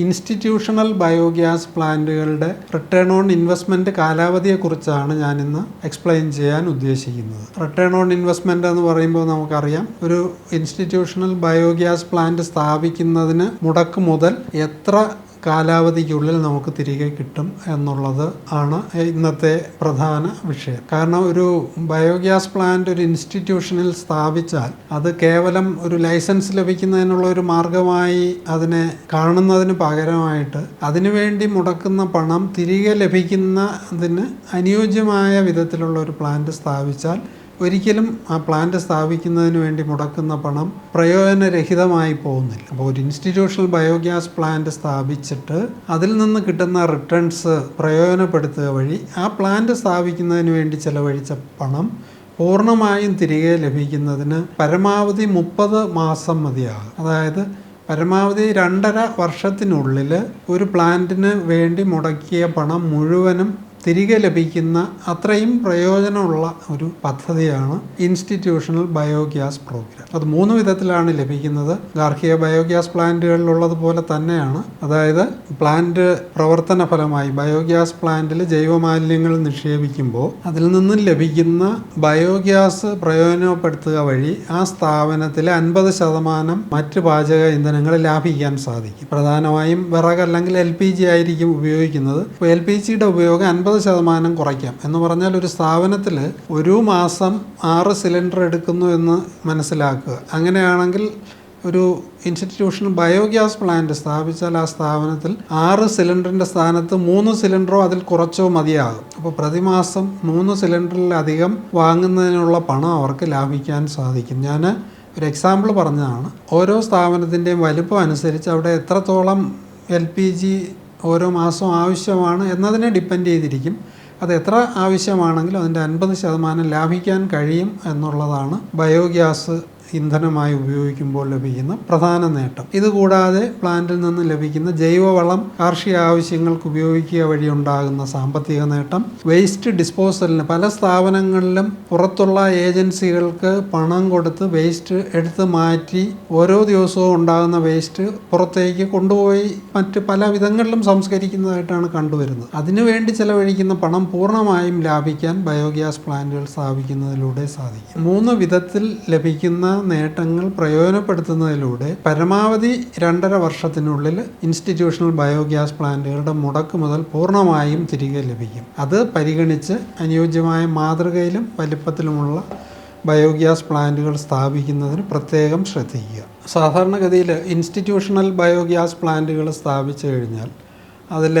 Institutional biogas പ്ലാന്റുകളുടെ return on investment കാലാവധിയെക്കുറിച്ചാണ് ഞാനിന്ന് എക്സ്പ്ലെയിൻ ചെയ്യാൻ ഉദ്ദേശിക്കുന്നത്. റിട്ടേൺ ഓൺ ഇൻവെസ്റ്റ്മെന്റ് എന്ന് പറയുമ്പോൾ നമുക്കറിയാം ഒരു ഇൻസ്റ്റിറ്റ്യൂഷണൽ ബയോഗ്യാസ് പ്ലാന്റ് സ്ഥാപിക്കുന്നതിന് മുടക്ക് മുതൽ എത്ര കാലാവധിക്കുള്ളിൽ നമുക്ക് തിരികെ കിട്ടും എന്നുള്ളത് ആണ് ഇന്നത്തെ പ്രധാന വിഷയം. കാരണം ഒരു ബയോഗ്യാസ് പ്ലാന്റ് ഒരു ഇൻസ്റ്റിറ്റ്യൂഷനിൽ സ്ഥാപിച്ചാൽ അത് കേവലം ഒരു ലൈസൻസ് ലഭിക്കുന്നതിനുള്ള ഒരു മാർഗമായി അതിനെ കാണുന്നതിന് പകരമായിട്ട് അതിനുവേണ്ടി മുടക്കുന്ന പണം തിരികെ ലഭിക്കുന്നതിന് അനുയോജ്യമായ വിധത്തിലുള്ള ഒരു പ്ലാന്റ് സ്ഥാപിച്ചാൽ ഒരിക്കലും ആ പ്ലാന്റ് സ്ഥാപിക്കുന്നതിന് വേണ്ടി മുടക്കുന്ന പണം പ്രയോജനരഹിതമായി പോകുന്നില്ല. അപ്പോൾ ഒരു ഇൻസ്റ്റിറ്റ്യൂഷണൽ ബയോഗ്യാസ് പ്ലാന്റ് സ്ഥാപിച്ചിട്ട് അതിൽ നിന്ന് കിട്ടുന്ന റിട്ടേൺസ് പ്രയോജനപ്പെടുത്തുക വഴി ആ പ്ലാന്റ് സ്ഥാപിക്കുന്നതിന് വേണ്ടി ചെലവഴിച്ച പണം പൂർണമായും തിരികെ ലഭിക്കുന്നതിന് പരമാവധി മുപ്പത് മാസം മതിയാകും. അതായത് പരമാവധി രണ്ടര വർഷത്തിനുള്ളിൽ ഒരു പ്ലാന്റിന് വേണ്ടി മുടക്കിയ പണം മുഴുവനും തിരികെ ലഭിക്കുന്ന അത്രയും പ്രയോജനമുള്ള ഒരു പദ്ധതിയാണ് ഇൻസ്റ്റിറ്റ്യൂഷണൽ ബയോഗ്യാസ് പ്രോഗ്രാം. അത് മൂന്ന് വിധത്തിലാണ് ലഭിക്കുന്നത്. ഗാർഹിക ബയോഗ്യാസ് പ്ലാന്റുകളിലുള്ളതുപോലെ തന്നെയാണ്. അതായത് പ്ലാന്റ് പ്രവർത്തന ഫലമായി ബയോഗ്യാസ് പ്ലാന്റിൽ ജൈവമാലിന്യങ്ങൾ നിക്ഷേപിക്കുമ്പോൾ അതിൽ നിന്നും ലഭിക്കുന്ന ബയോഗ്യാസ് പ്രയോജനപ്പെടുത്തുക വഴി ആ സ്ഥാപനത്തിൽ അൻപത് ശതമാനം മറ്റ് പാചക ഇന്ധനങ്ങൾ ലാഭിക്കാൻ സാധിക്കും. പ്രധാനമായും വിറക് അല്ലെങ്കിൽ എൽ പി ജി ആയിരിക്കും ഉപയോഗിക്കുന്നത്. എൽ പി ജിയുടെ ഉപയോഗം അൻപത് ശതമാനം കുറയ്ക്കാം. എന്ന് പറഞ്ഞാൽ ഒരു സ്ഥാപനത്തിൽ ഒരു മാസം ആറ് സിലിണ്ടർ എടുക്കുന്നു എന്ന് മനസ്സിലാക്കുക. അങ്ങനെയാണെങ്കിൽ ഒരു ഇൻസ്റ്റിറ്റ്യൂഷൻ ബയോഗ്യാസ് പ്ലാന്റ് സ്ഥാപിച്ചാൽ ആ സ്ഥാപനത്തിൽ ആറ് സിലിണ്ടറിന്റെ സ്ഥാനത്ത് മൂന്ന് സിലിണ്ടറോ അതിൽ കുറച്ചോ മതിയാകും. അപ്പോൾ പ്രതിമാസം മൂന്ന് സിലിണ്ടറിലധികം വാങ്ങുന്നതിനുള്ള പണം അവർക്ക് ലാഭിക്കാൻ സാധിക്കും. ഞാൻ ഒരു എക്സാമ്പിൾ പറഞ്ഞതാണ്. ഓരോ സ്ഥാപനത്തിന്റെയും വലുപ്പം അനുസരിച്ച് അവിടെ എത്രത്തോളം എൽ പി ജി ഓരോ മാസവും ആവശ്യമാണ് എന്നതിനെ ഡിപ്പെൻഡ് ചെയ്തിരിക്കും. അത് എത്ര ആവശ്യമാണെങ്കിലും അതിന്റെ അൻപത് ശതമാനം ലാഭിക്കാൻ കഴിയും എന്നുള്ളതാണ് ബയോഗ്യാസ് ഇന്ധനമായി ഉപയോഗിക്കുമ്പോൾ ലഭിക്കുന്ന പ്രധാന നേട്ടം. ഇതുകൂടാതെ പ്ലാന്റിൽ നിന്ന് ലഭിക്കുന്ന ജൈവവളം കാർഷിക ആവശ്യങ്ങൾക്ക് ഉപയോഗിക്കുക വഴി ഉണ്ടാകുന്ന സാമ്പത്തിക നേട്ടം വേസ്റ്റ് ഡിസ്പോസലിന് പല സ്ഥാപനങ്ങളിലും പുറത്തുള്ള ഏജൻസികൾക്ക് പണം കൊടുത്ത് വേസ്റ്റ് എടുത്ത് മാറ്റി ഓരോ ദിവസവും ഉണ്ടാകുന്ന വേസ്റ്റ് പുറത്തേക്ക് കൊണ്ടുപോയി മറ്റ് പല വിധങ്ങളിലും സംസ്കരിക്കുന്നതായിട്ടാണ് കണ്ടുവരുന്നത്. അതിനുവേണ്ടി ചെലവഴിക്കുന്ന പണം പൂർണമായും ലാഭിക്കാൻ ബയോഗ്യാസ് പ്ലാന്റുകൾ സ്ഥാപിക്കുന്നതിലൂടെ സാധിക്കും. മൂന്ന് വിധത്തിൽ ലഭിക്കുന്ന നേട്ടങ്ങൾ പ്രയോജനപ്പെടുത്തുന്നതിലൂടെ പരമാവധി രണ്ടര വർഷത്തിനുള്ളിൽ ഇൻസ്റ്റിറ്റ്യൂഷണൽ ബയോഗ്യാസ് പ്ലാന്റുകളുടെ മുടക്ക് മുതൽ പൂർണമായും തിരികെ ലഭിക്കും. അത് പരിഗണിച്ച് അനുയോജ്യമായ മാതൃകയിലും വലിപ്പത്തിലുമുള്ള ബയോഗ്യാസ് പ്ലാന്റുകൾ സ്ഥാപിക്കുന്നതിന് പ്രത്യേകം ശ്രദ്ധിക്കുക. സാധാരണഗതിയിൽ ഇൻസ്റ്റിറ്റ്യൂഷണൽ ബയോഗ്യാസ് പ്ലാന്റുകൾ സ്ഥാപിച്ചു കഴിഞ്ഞാൽ അതിൽ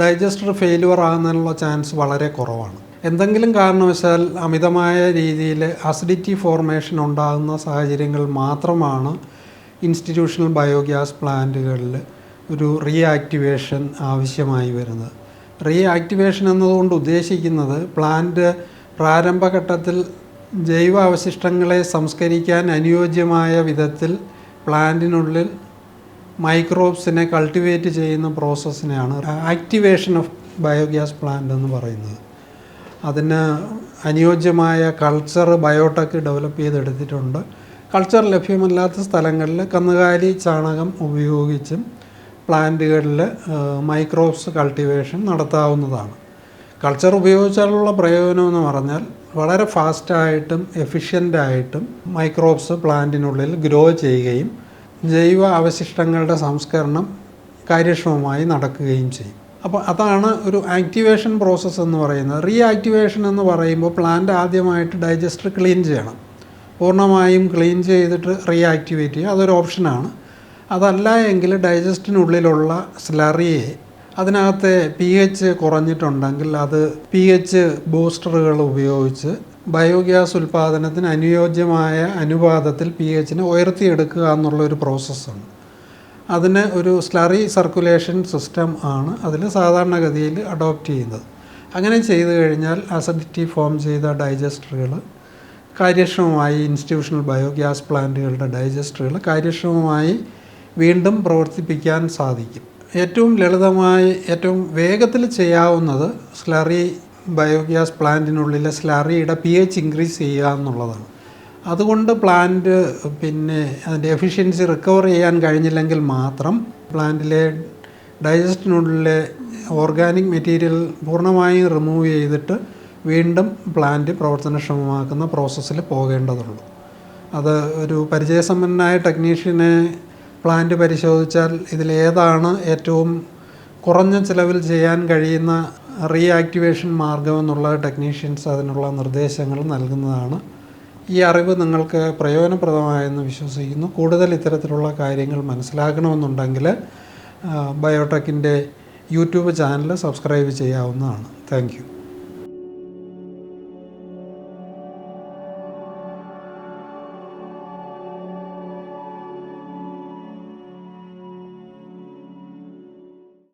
ഡൈജസ്റ്റർ ഫെയിലുവർ ആകുന്നതിനുള്ള ചാൻസ് വളരെ കുറവാണ്. എന്തെങ്കിലും കാരണവശാൽ അമിതമായ രീതിയിൽ അസിഡിറ്റി ഫോർമേഷൻ ഉണ്ടാകുന്ന സാഹചര്യങ്ങൾ മാത്രമാണ് ഇൻസ്റ്റിറ്റ്യൂഷണൽ ബയോഗ്യാസ് പ്ലാന്റുകളിൽ ഒരു റീആക്ടിവേഷൻ ആവശ്യമായി വരുന്നത്. റീആക്ടിവേഷൻ എന്നതുകൊണ്ട് ഉദ്ദേശിക്കുന്നത് പ്ലാന്റ് പ്രാരംഭഘട്ടത്തിൽ ജൈവ അവശിഷ്ടങ്ങളെ സംസ്കരിക്കാൻ അനുയോജ്യമായ വിധത്തിൽ പ്ലാന്റിനുള്ളിൽ മൈക്രോബ്സിനെ കൾട്ടിവേറ്റ് ചെയ്യുന്ന പ്രോസസ്സിനെയാണ് ആക്ടിവേഷൻ ഓഫ് ബയോഗ്യാസ് പ്ലാന്റ് എന്ന് പറയുന്നത്. അതിന് അനുയോജ്യമായ കൾച്ചർ ബയോടെക് ഡെവലപ്പ് ചെയ്തെടുത്തിട്ടുണ്ട്. കൾച്ചർ ലഭ്യമല്ലാത്ത സ്ഥലങ്ങളിൽ കന്നുകാലി ചാണകം ഉപയോഗിച്ചും പ്ലാന്റുകളിൽ മൈക്രോബ്സ് കൾട്ടിവേഷൻ നടത്താവുന്നതാണ്. കൾച്ചർ ഉപയോഗിച്ചാലുള്ള പ്രയോജനം എന്ന് പറഞ്ഞാൽ വളരെ ഫാസ്റ്റായിട്ടും എഫിഷ്യന്റായിട്ടും മൈക്രോബ്സ് പ്ലാന്റിനുള്ളിൽ ഗ്രോ ചെയ്യുകയും ജൈവ അവശിഷ്ടങ്ങളുടെ സംസ്കരണം കാര്യക്ഷമമായി നടക്കുകയും ചെയ്യും. അപ്പോൾ അതാണ് ഒരു ആക്ടിവേഷൻ പ്രോസസ്സ് എന്ന് പറയുന്നത്. റീ ആക്ടിവേഷൻ എന്ന് പറയുമ്പോൾ പ്ലാന്റ് ആദ്യമായിട്ട് ഡൈജസ്റ്റർ ക്ലീൻ ചെയ്യണം. പൂർണമായും ക്ലീൻ ചെയ്തിട്ട് റീ ആക്ടിവേറ്റ് ചെയ്യുക. അതൊരു ഓപ്ഷനാണ്. അതല്ല എങ്കിൽ ഡൈജസ്റ്റിനുള്ളിലുള്ള സ്ലറിയെ അതിനകത്തെ പി എച്ച് കുറഞ്ഞിട്ടുണ്ടെങ്കിൽ അത് പി എച്ച് ബൂസ്റ്ററുകൾ ഉപയോഗിച്ച് ബയോഗ്യാസ് ഉൽപ്പാദനത്തിന് അനുയോജ്യമായ അനുപാതത്തിൽ പി എച്ചിനെ ഉയർത്തിയെടുക്കുക എന്നുള്ളൊരു പ്രോസസ്സാണ് അതിന് ഒരു സ്ലറി സർക്കുലേഷൻ സിസ്റ്റം ആണ് അതിൽ സാധാരണഗതിയിൽ അഡോപ്റ്റ് ചെയ്യുന്നത്. അങ്ങനെ ചെയ്തു കഴിഞ്ഞാൽ അസിഡിറ്റി ഫോം ചെയ്ത ഡൈജസ്റ്ററുകൾ കാര്യക്ഷമമായി ഇൻസ്റ്റിറ്റ്യൂഷണൽ ബയോഗ്യാസ് പ്ലാന്റുകളുടെ ഡൈജസ്റ്ററുകൾ കാര്യക്ഷമമായി വീണ്ടും പ്രവർത്തിപ്പിക്കാൻ സാധിക്കും. ഏറ്റവും ലളിതമായി ഏറ്റവും വേഗത്തിൽ ചെയ്യാവുന്നത് സ്ലറി ബയോഗ്യാസ് പ്ലാന്റിനുള്ളിലെ സ്ലറിയുടെ പി എച്ച് ഇൻക്രീസ് ചെയ്യുക എന്നുള്ളതാണ്. അതുകൊണ്ട് പ്ലാന്റ് പിന്നെ അതിന്റെ എഫിഷ്യൻസി റിക്കവർ ചെയ്യാൻ കഴിഞ്ഞില്ലെങ്കിൽ മാത്രം പ്ലാന്റിലെ ഡൈജസ്റ്റിനുള്ളിലെ ഓർഗാനിക് മെറ്റീരിയൽ പൂർണമായും റിമൂവ് ചെയ്തിട്ട് വീണ്ടും പ്ലാന്റ് പ്രവർത്തനക്ഷമമാക്കുന്ന പ്രോസസ്സിൽ പോകേണ്ടതുള്ളൂ. അത് ഒരു പരിചയസമ്പന്നനായ ടെക്നീഷ്യനെ പ്ലാന്റ് പരിശോധിച്ചാൽ ഇതിലേതാണ് ഏറ്റവും കുറഞ്ഞ ചിലവിൽ ചെയ്യാൻ കഴിയുന്ന റീആക്ടിവേഷൻ മാർഗമെന്നുള്ള ടെക്നീഷ്യൻസ് അതിനുള്ള നിർദ്ദേശങ്ങൾ നൽകുന്നതാണ് ഈ അറിവ് നിങ്ങൾക്ക് പ്രയോജനപ്രദമായെന്ന് വിശ്വസിക്കുന്നു. കൂടുതൽ ഇത്തരത്തിലുള്ള കാര്യങ്ങൾ മനസ്സിലാക്കണമെന്നുണ്ടെങ്കിൽ ബയോടെക്കിന്റെ യൂട്യൂബ് ചാനൽ സബ്സ്ക്രൈബ് ചെയ്യാവുന്നതാണ്. താങ്ക്